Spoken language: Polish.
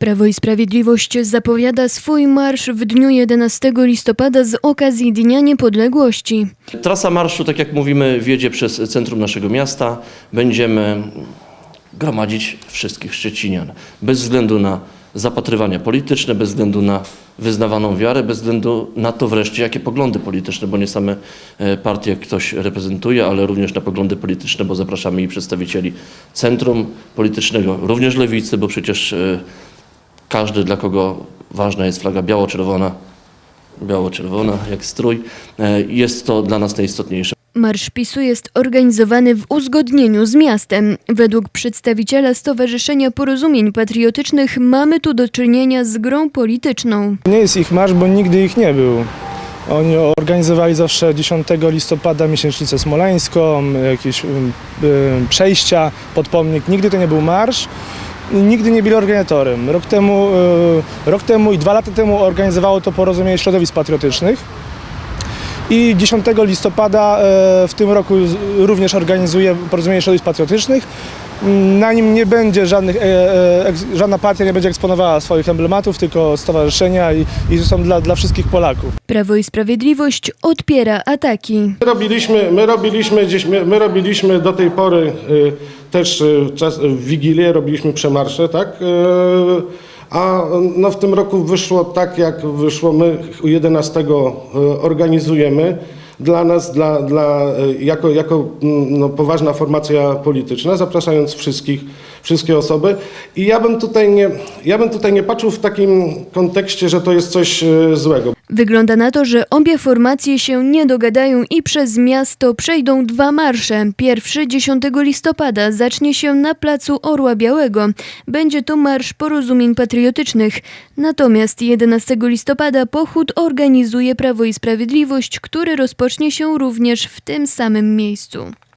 Prawo i Sprawiedliwość zapowiada swój marsz w dniu 11 listopada z okazji Dnia Niepodległości. Trasa marszu, tak jak mówimy, wiedzie przez centrum naszego miasta. Będziemy gromadzić wszystkich Szczecinian, bez względu na zapatrywania polityczne, bez względu na wyznawaną wiarę, bez względu na to wreszcie, jakie poglądy polityczne, bo nie same e, partie ktoś reprezentuje, ale również na poglądy polityczne, bo zapraszamy i przedstawicieli centrum politycznego, również lewicy, bo przecież e, każdy, dla kogo ważna jest flaga biało-czerwona, biało-czerwona jak strój, e, jest to dla nas najistotniejsze. Marsz PiSu jest organizowany w uzgodnieniu z miastem. Według przedstawiciela Stowarzyszenia Porozumień Patriotycznych mamy tu do czynienia z grą polityczną. Nie jest ich marsz, bo nigdy ich nie był. Oni organizowali zawsze 10 listopada miesięcznicę smoleńską, jakieś ym, ym, przejścia pod pomnik. Nigdy to nie był marsz. Nigdy nie byli organizatorem. Rok temu, y, rok temu i dwa lata temu organizowało to porozumienie środowisk patriotycznych. I 10 listopada y, w tym roku również organizuje porozumienie środowisk patriotycznych. Na nim nie będzie żadnych, e, e, żadna partia nie będzie eksponowała swoich emblematów, tylko stowarzyszenia i, są dla, dla wszystkich Polaków. Prawo i Sprawiedliwość odpiera ataki. My robiliśmy, my robiliśmy gdzieś, my, my robiliśmy do tej pory y, też y, czas, w Wigilię robiliśmy przemarsze, tak? Y, a no, w tym roku wyszło tak, jak wyszło. My 11 organizujemy. Dla nas, dla, dla, jako, jako no, poważna formacja polityczna, zapraszając wszystkich, wszystkie osoby. I ja bym tutaj nie, ja bym tutaj nie patrzył w takim kontekście, że to jest coś złego. Wygląda na to, że obie formacje się nie dogadają i przez miasto przejdą dwa marsze. Pierwszy 10 listopada zacznie się na placu Orła Białego. Będzie to Marsz Porozumień Patriotycznych. Natomiast 11 listopada pochód organizuje Prawo i Sprawiedliwość, który rozpocznie się również w tym samym miejscu.